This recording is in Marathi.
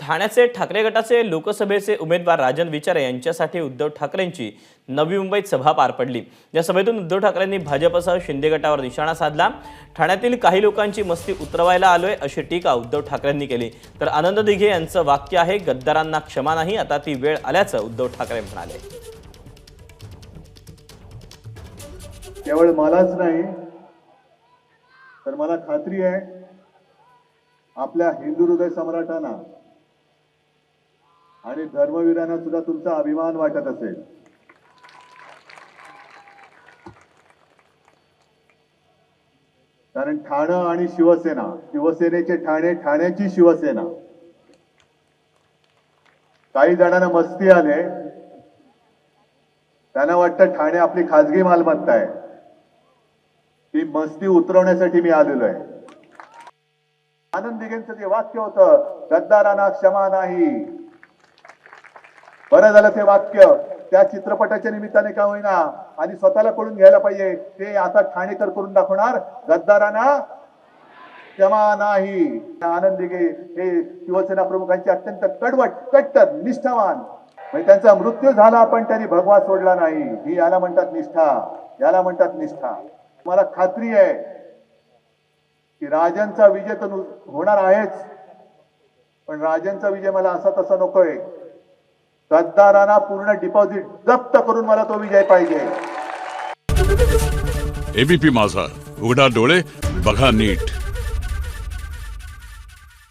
ठाण्याचे ठाकरे गटाचे लोकसभेचे उमेदवार राजन विचारे यांच्यासाठी उद्धव ठाकरेंची नवी मुंबईत सभा पार पडली. या सभेतून उद्धव ठाकरेंनी भाजपसह शिंदे गटावर निशाणा साधला. ठाण्यातील काही लोकांची मस्ती उतरवायला आलोय अशी टीका उद्धव ठाकरेंनी केली. तर आनंद दिघे यांचं वाक्य आहे गद्दारांना क्षमा नाही आता ती वेळ आल्याचं उद्धव ठाकरे म्हणाले. केवळ मलाच नाही तर मला खात्री आहे आपल्या हिंदू हृदय सम्राटांना आणि धर्मवीरांना सुद्धा तुमचा अभिमान वाटत असेल. कारण ठाणं आणि शिवसेना शिवसेनेचे ठाणे ठाण्याची शिवसेना. काही जणांना मस्ती आले. त्यांना वाटतं ठाणे आपली खाजगी मालमत्ता आहे. ती मस्ती उतरवण्यासाठी मी आलेलो आहे. आनंद दिघेंचं जे वाक्य होतं गद्दारांना क्षमा नाही. बरं झालं ते वाक्य. त्या चित्रपटाच्या निमित्ताने का होईना. आणि स्वतःला कळून घ्यायला पाहिजे. ते आता ठाणेकर करून दाखवणार. गद्दारांना क्षमा नाही. आनंद दिघे हे शिवसेना प्रमुखांचे अत्यंत कडवट कट्टर निष्ठावान. म्हणजे त्यांचा मृत्यू झाला पण त्यांनी भगवा सोडला नाही. ही याला म्हणतात निष्ठा. याला म्हणतात निष्ठा. मला खात्री आहे की राजांचा विजय तर होणार आहेच. पण राजांचा विजय मला असा तसा नकोय. गद्दारांना पूर्ण डिपॉझिट जप्त करून मला तो विजय पाहिजे. एबीपी माझा. उघडा डोळे बघा नीट.